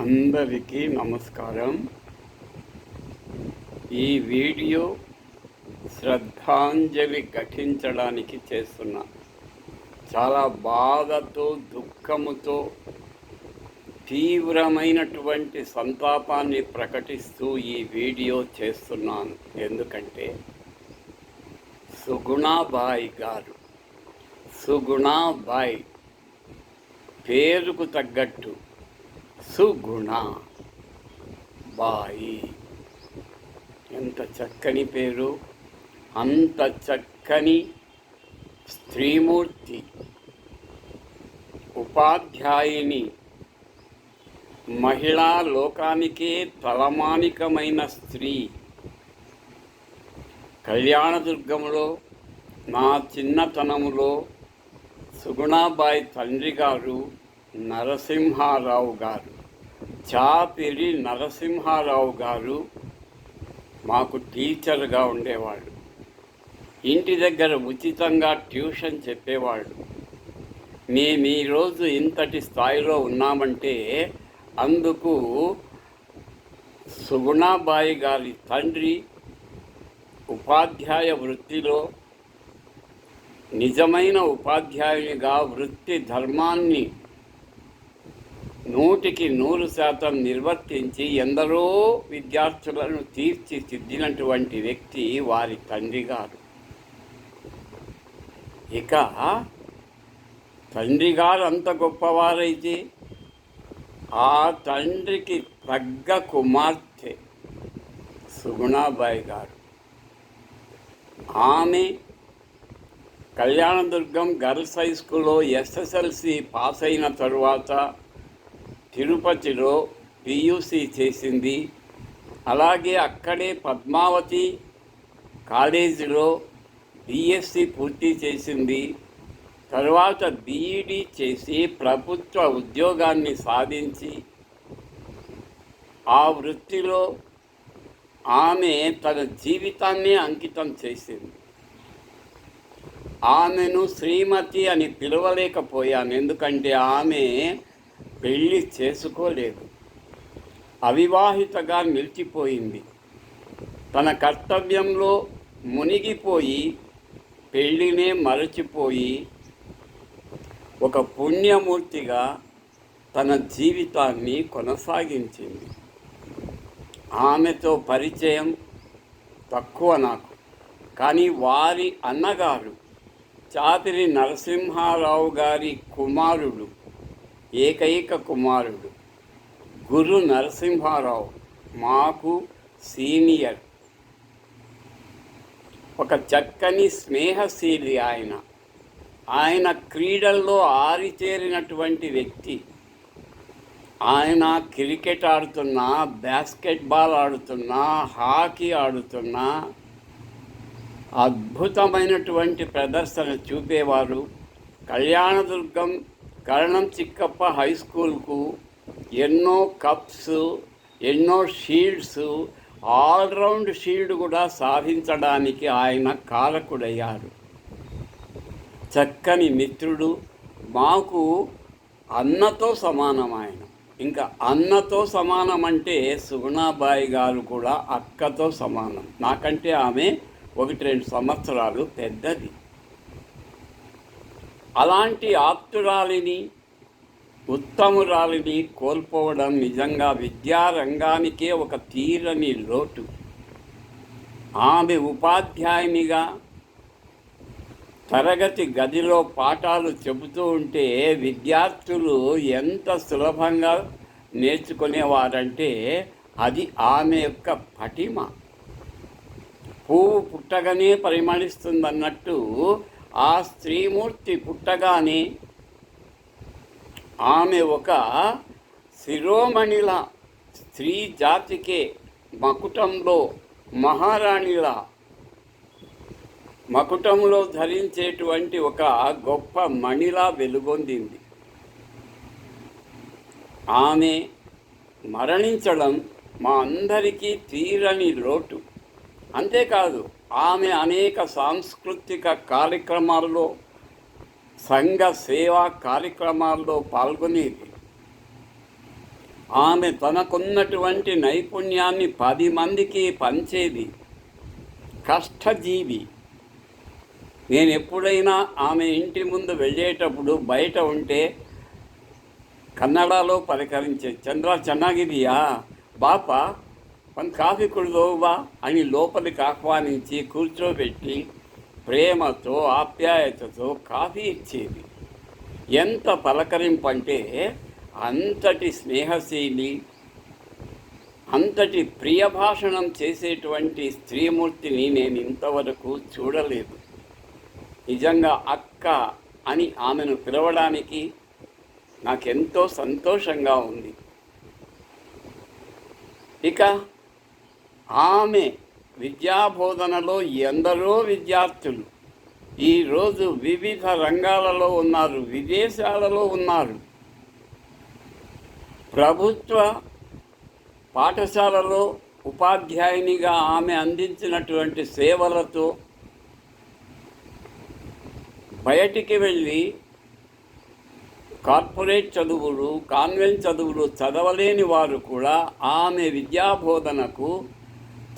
అందరికీ నమస్కారం. ఈ వీడియో శ్రద్ధాంజలి ఘటించడానికి చేస్తున్నా. చాలా బాధతో దుఃఖముతో తీవ్రమైనటువంటి సంతాపాన్ని ప్రకటిస్తూ ఈ వీడియో చేస్తున్నాను. ఎందుకంటే సుగుణాబాయి గారు సుగుణాబాయి పేరుకు తగ్గట్టు సుగుణ. బాయి. ఎంత చక్కని పేరు అంత చక్కని స్త్రీమూర్తి. ఉపాధ్యాయుని మహిళా లోకానికే తలమానికమైన స్త్రీ. కళ్యాణదుర్గంలో నా చిన్నతనములో సుగుణాబాయి తండ్రి గారు నరసింహారావు గారు. చాపిరి నరసింహారావు గారు మాకు టీచర్గా ఉండేవాళ్ళు. ఇంటి దగ్గర ఉచితంగా ట్యూషన్ చెప్పేవాళ్ళు. మేము ఈరోజు ఇంతటి స్థాయిలో ఉన్నామంటే అందుకు సుగుణాబాయి గారి తండ్రి ఉపాధ్యాయ వృత్తిలో నిజమైన ఉపాధ్యాయునిగా వృత్తి ధర్మాన్ని నూటికి నూరు శాతం నిర్వర్తించి ఎందరో విద్యార్థులను తీర్చిదిద్దినటువంటి వ్యక్తి వారి తండ్రి గారు. ఇక తండ్రి గారు అంత గొప్పవారైతే ఆ తండ్రికి తగ్గ కుమార్తె సుగుణాబాయి గారు. ఆమె కళ్యాణదుర్గం గర్ల్స్ హై స్కూల్లో ఎస్ఎస్ఎల్సి పాస్ అయిన తరువాత తిరుపతిలో పియూసీ చేసింది. అలాగే అక్కడే పద్మావతి కాలేజీలో బిఎస్సి పూర్తి చేసింది. తర్వాత బీఈడి చేసి ప్రభుత్వ ఉద్యోగాన్ని సాధించి ఆ వృత్తిలో ఆమె తన జీవితాన్ని అంకితం చేసింది. ఆమెను శ్రీమతి అని పిలవలేకపోయాను. ఎందుకంటే ఆమె పెళ్ళి చేసుకోలేదు. అవివాహితగా నిలిచిపోయింది. తన కర్తవ్యంలో మునిగిపోయి పెళ్ళినే మరచిపోయి ఒక పుణ్యమూర్తిగా తన జీవితాన్ని కొనసాగించింది. ఆమెతో పరిచయం తక్కువ నాకు. కానీ వారి అన్నగారు చాతిరి నరసింహారావు గారి కుమారుడు. ఏకైక కుమారుడు. గురు నరసింహారావు మాకు సీనియర్. ఒక చక్కని స్నేహశీలి ఆయన. ఆయన క్రీడల్లో ఆరితేరినటువంటి వ్యక్తి. ఆయన క్రికెట్ ఆడుతున్నా బాస్కెట్బాల్ ఆడుతున్నా హాకీ ఆడుతున్నా అద్భుతమైనటువంటి ప్రదర్శన చూపేవారు. కళ్యాణదుర్గం కరణం చిక్కప్ప హై స్కూల్కు ఎన్నో కప్స్ ఎన్నో షీల్డ్స్ ఆల్రౌండ్ షీల్డ్ కూడా సాధించడానికి ఆయన కారకుడయ్యారు. చక్కని మిత్రుడు మాకు అన్నతో సమానం ఆయన. ఇంకా అన్నతో సమానం అంటే సుగుణాబాయి గారు కూడా అక్కతో సమానం. నాకంటే ఆమె ఒకటి రెండు సంవత్సరాలు పెద్దది. అలాంటి ఆప్తురాలిని ఉత్తమురాలిని కోల్పోవడం నిజంగా విద్యారంగానికే ఒక తీరని లోటు. ఆమె ఉపాధ్యాయునిగా తరగతి గదిలో పాఠాలు చెబుతూ ఉంటే విద్యార్థులు ఎంత సులభంగా నేర్చుకునేవారంటే అది ఆమె యొక్క పటిమ. పువ్వు పుట్టగానే పరిమళిస్తుందన్నట్టు ఆ స్త్రీమూర్తి పుట్టగానే ఆమె ఒక శిరోమణిల స్త్రీ జాతికే మకుటంలో మహారాణిలా మకుటంలో ధరించేటువంటి ఒక గొప్ప మణిలా వెలుగొందింది. ఆమె మరణించడం మా అందరికీ తీరని లోటు. అంతేకాదు ఆమె అనేక సాంస్కృతిక కార్యక్రమాల్లో సంఘ సేవా కార్యక్రమాల్లో పాల్గొనేది. ఆమె తనకున్నటువంటి నైపుణ్యాన్ని పది మందికి పంచేది కష్టజీవి. నేను ఎప్పుడైనా ఆమె ఇంటి ముందు వెళ్ళేటప్పుడు బయట ఉంటే కన్నడలో పలకరించే చంద్ర చెన్నాగిదియా బాపా ಒಂದು కాఫీ కుడిదోవా అని లోపలికి ఆహ్వానించి కూర్చోబెట్టి ప్రేమతో ఆప్యాయతతో కాఫీ ఇచ్చేది ఎంత పలకరింపు అంటే అంతటి స్నేహశీలి అంతటి ప్రియ భాషణం చేసేటువంటి స్త్రీమూర్తిని నేను ఇంతవరకు చూడలేదు. నిజంగా అక్క అని ఆమెను పిలవడానికి నాకెంతో సంతోషంగా ఉంది. ఇక ఆమె విద్యాబోధనలో ఎందరో విద్యార్థులు. ఈరోజు వివిధ రంగాలలో ఉన్నారు విదేశాలలో ఉన్నారు. ప్రభుత్వ పాఠశాలలో ఉపాధ్యాయునిగా ఆమె అందించినటువంటి సేవలతో బయటికి వెళ్ళి కార్పొరేట్ చదువులు కాన్వెంట్ చదువులు చదవలేని వారు కూడా ఆమె విద్యాబోధనకు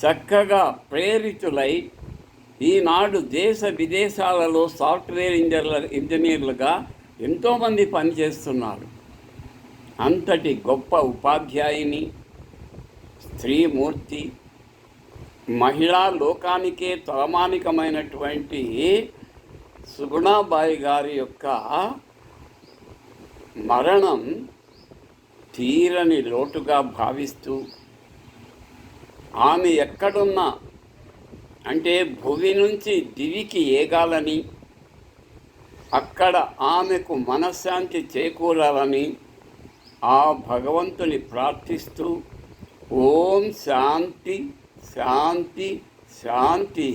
చక్కగా ప్రేరితులై ఈనాడు దేశ విదేశాలలో సాఫ్ట్వేర్ ఇంజనీర్ల ఇంజనీర్లుగా ఎంతోమంది పనిచేస్తున్నారు. అంతటి గొప్ప ఉపాధ్యాయుని స్త్రీమూర్తి మహిళా లోకానికే తలమానికమైనటువంటి సుగుణాబాయి గారి యొక్క మరణం తీరని లోటుగా భావిస్తూ ఆమె ఎక్కడున్నా అంటే భువి నుంచి దివికి ఏగాలని అక్కడ ఆమెకు మనశ్శాంతి చేకూరాలని ఆ భగవంతుని ప్రార్థిస్తూ ఓం శాంతి శాంతి శాంతి